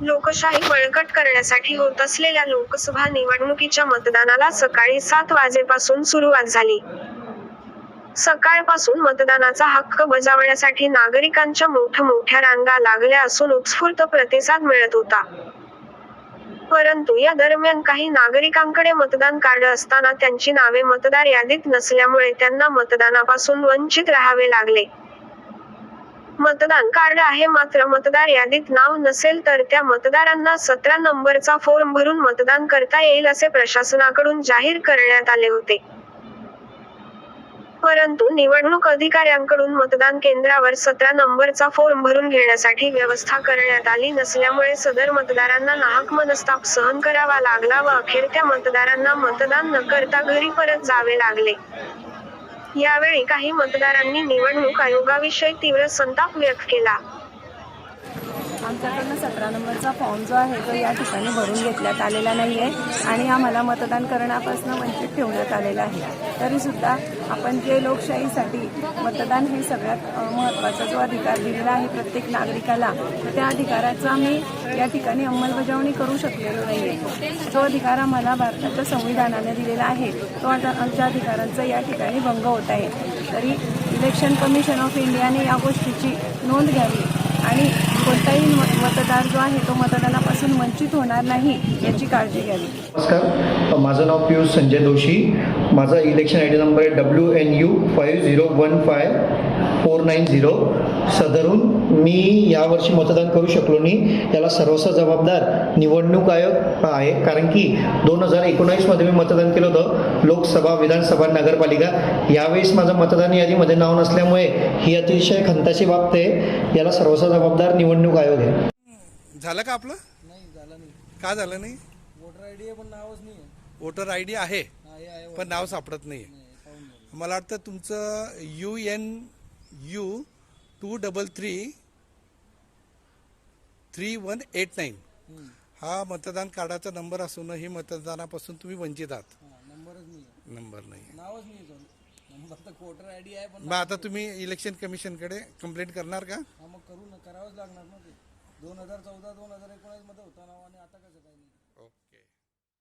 लोकशाही बळकट करण्यासाठी होत असलेल्या लोकसभा निवडणुकीच्या मतदानाला सकाळी सात वाजेपासून सुरुवात झाली. सकाळपासून मतदानाचा हक्क बजावण्यासाठी नागरिकांच्या मोठ्या मोठ्या रांगा लागल्या असून उत्स्फूर्त प्रतिसाद मिळत होता. परंतु या दरम्यान काही नागरिकांकडे मतदान कार्ड असताना त्यांची नावे मतदार यादीत नसल्यामुळे त्यांना मतदानापासून वंचित राहावे लागले. मतदान कार्ड आहे मात्र मतदार यादीत नाव नसेल तर त्या मतदारांना सतरा नंबरचा फॉर्म भरून मतदान करता येईल असे प्रशासनाकडून जाहीर करण्यात आले होते. परंतु निवडणूक अधिकाऱ्यांकडून मतदान केंद्रावर सतरा नंबरचा फॉर्म भरून घेण्यासाठी व्यवस्था करण्यात आली नसल्यामुळे सदर मतदारांना नाहक मनस्ताप सहन करावा लागला व अखेर त्या मतदारांना मतदान न करता घरी परत जावे लागले. यावेळी काही मतदारांनी निवडणूक आयोगाविषयी तीव्र संताप व्यक्त केला. आमच्याकडनं सतरा नंबरचा फॉर्म जो आहे तो या ठिकाणी भरून घेतल्यात आलेला नाही आहे आणि आम्हाला मतदान करण्यापासून वंचित ठेवण्यात आलेला आहे. तरीसुद्धा आपण जे लोकशाहीसाठी मतदान हे सगळ्यात महत्त्वाचा जो अधिकार दिलेला आहे प्रत्येक नागरिकाला त्या अधिकाराचा आम्ही या ठिकाणी अंमलबजावणी करू शकलेलो नाही आहे जो अधिकार आम्हाला भारताच्या संविधानाने दिलेला आहे. तो आता आमच्या अधिकारांचा या ठिकाणी भंग होत आहे. तरी इलेक्शन कमिशन ऑफ इंडियाने या गोष्टीची नोंद घ्यावी. आणि कोणताही मतदार जो आहे तो मतदानापासून वंचित होणार नाही याची काळजी घ्यावी. नमस्कार. माझं नाव पियुष संजय जोशी. माझा इलेक्शन आय डी नंबर आहे W N U five zero one five four nine zero सदरून मी यावर्षी मतदान करू शकलो नाही. याला सर्वस्व जबाबदार निवडणूक आयोग हा आहे. कारण की दोन हजार एकोणावीसमध्ये मी मतदान केलं होतं. लोकसभा विधानसभा नगरपालिका. यावेळेस माझं मतदान यादीमध्ये नाव नसल्यामुळे ही अतिशय खंताची बाबत आहे. याला सर्वस्व जबाबदार निवडणूक आयोग आहे. झालं का आपलं? नाही झालं नाही. का झालं नाही? वोटर आय डी आहे पण नावच नाही वोटर आय डी आहे पण नाव सापडत नाही. मला वाटतं तुमचं U N U two double three three one eight nine. हा मतदान कार्डाचा नंबर असूनही मतदानापासून तुम्ही वंचित आहात. नंबरच नाही. नंबर नाही नावच नाही तो. नंबर तर वोटर आय डी आहे पण मग आता तुम्ही इलेक्शन कमिशनकडे कंप्लेंट करणार का? हा मग करू ना करावंच लागणार ना ते. दोन हजार चौदा दोन हजार एकोणीसमध्ये होता नाव आणि आता कसं काय